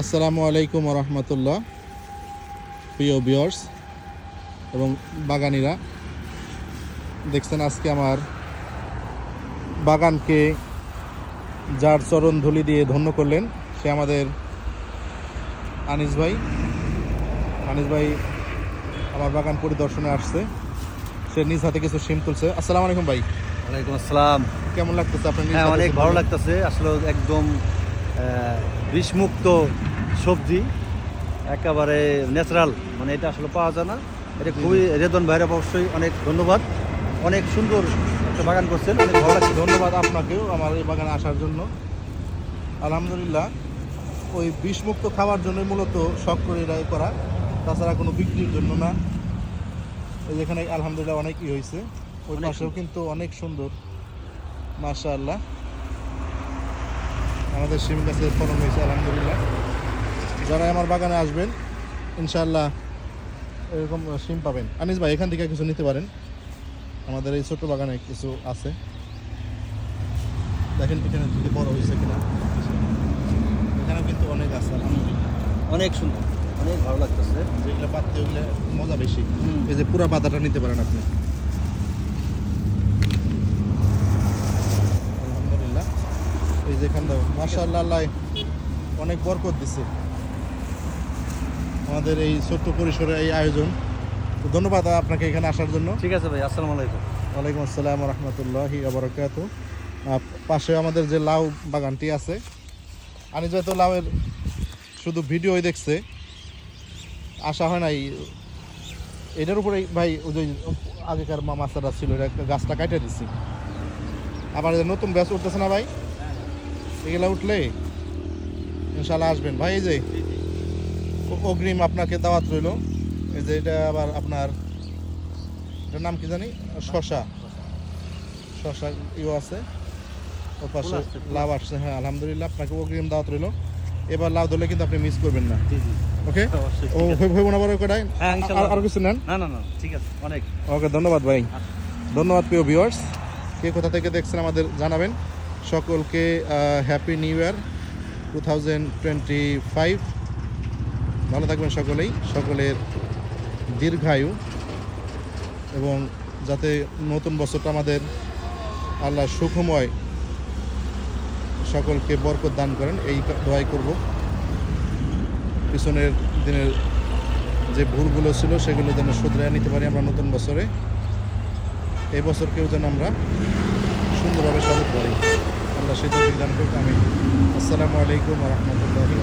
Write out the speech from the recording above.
আসসালামু আলাইকুম রহমতুল্লাহ প্রিয় বিয়ার্স এবং বাগানিরা। দেখছেন আজকে আমার বাগানকে যার চরণ ধুলি দিয়ে ধন্য করলেন সে আমাদের আনিস ভাই। আনিস ভাই আমার বাগান পরিদর্শনে আসছে সে নিজ হাতে কিছু সিম তুলছে। আসসালামু আলাইকুম ভাই। ওয়ালাইকুম আসসালাম। কেমন লাগতেছে আপনার হ্যাঁ অনেক ভালো লাগতেছে। আসলে একদম বিষমুক্ত সবজি একেবারে ন্যাচারাল মানে এটা আসলে পাওয়া যায় না। এটা খুবই রেদন ভাইরা অবশ্যই অনেক ধন্যবাদ। অনেক সুন্দর একটা বাগান করছেন অনেক ভালো লাগছে। ধন্যবাদ আপনাকেও আমার এই বাগানে আসার জন্য। আলহামদুলিল্লাহ ওই বিষমুক্ত খাওয়ার জন্য মূলত শখ করে করা। তাছাড়া কোনো বিক্রির জন্য না। এই যেখানে আলহামদুলিল্লাহ অনেকই হয়েছে ওই পাশেও কিন্তু অনেক সুন্দর। মাশা আল্লাহ আমাদের সিম গাছে ফলন হয়েছে আলহামদুলিল্লাহ। যারা আমার বাগানে আসবেন ইনশাল্লাহ এরকম সিম পাবেন। আনিস ভাই এখান থেকে কিছু নিতে পারেন। আমাদের এই ছোট বাগানে কিছু আছে। দেখেন এখানে যদি বড় হয়েছে কিনা। এখানেও কিন্তু অনেক আছে আলহামদুলিল্লাহ। অনেক সুন্দর অনেক ভালো লাগতেছে। যেগুলো পাততে ওগুলো মজা বেশি। এই যে পুরা পাতাটা নিতে পারেন আপনি আলহামদুলিল্লাহ এই যে এখানটা মার্শাল্লাহ আল্লাহ অনেক বরকত দিচ্ছে আমাদের এই ছোট্ট পরিসরে এই আয়োজন। তো ধন্যবাদ আপনাকে এখানে আসার জন্য। ঠিক আছে ভাই আসসালামু আলাইকুম। ওয়ালাইকুম আসসালাম রহমতুল্লাহি আবরকাত পাশে আমাদের যে লাউ বাগানটি আছে আনি তো লাউয়ের শুধু ভিডিওই দেখছে। আসা হয় নাই এটার উপরে ভাই ওই আগেকার মা মাছটা ছিল এটা গাছটা কাটে দিচ্ছি আবার নতুন গাছ উঠতেছে না ভাই? এগুলা উঠলে ইনশাল্লাহ আসবেন। ভাই এই যে অগ্রিম আপনাকে দাওয়াত রইল। এই যে এটা আবার আপনার এটার নাম কি জানি? শশা। শশা ইও আছে। ওর পাশে লাভ আসছে হ্যাঁ আলহামদুলিল্লাহ আপনাকে অগ্রিম দাওয়াত রইল। এবার লাভ ধরলে কিন্তু আপনি মিস করবেন না। ওকে ও। হইব না বড় কটাই হ্যাঁ। আর কিছু নেন? না না না ঠিক আছে অনেক। ওকে ধন্যবাদ ভাই। ধন্যবাদ প্রিয় ভিউয়ার্স কে কোথা থেকে দেখছেন আমাদের জানাবেন। সকলকে happy new year two thousand twenty five ভালো থাকবেন সকলেই, সকলের দীর্ঘায়ু। এবং যাতে নতুন বছরটা আমাদের আল্লাহ সুখময় সকলকে বরকত দান করেন, এই দোয়াই করব। পিছনের দিনের যে ভুলগুলো ছিল, সেগুলো যেন শুধরে নিতে পারি আমরা নতুন বছরে। এই বছরকেও যেন আমরা সুন্দরভাবে সবাই করে। আল্লাহ সেটা বিধান করতে আমি আসসালামু আলাইকুম রহমতুল্লাহি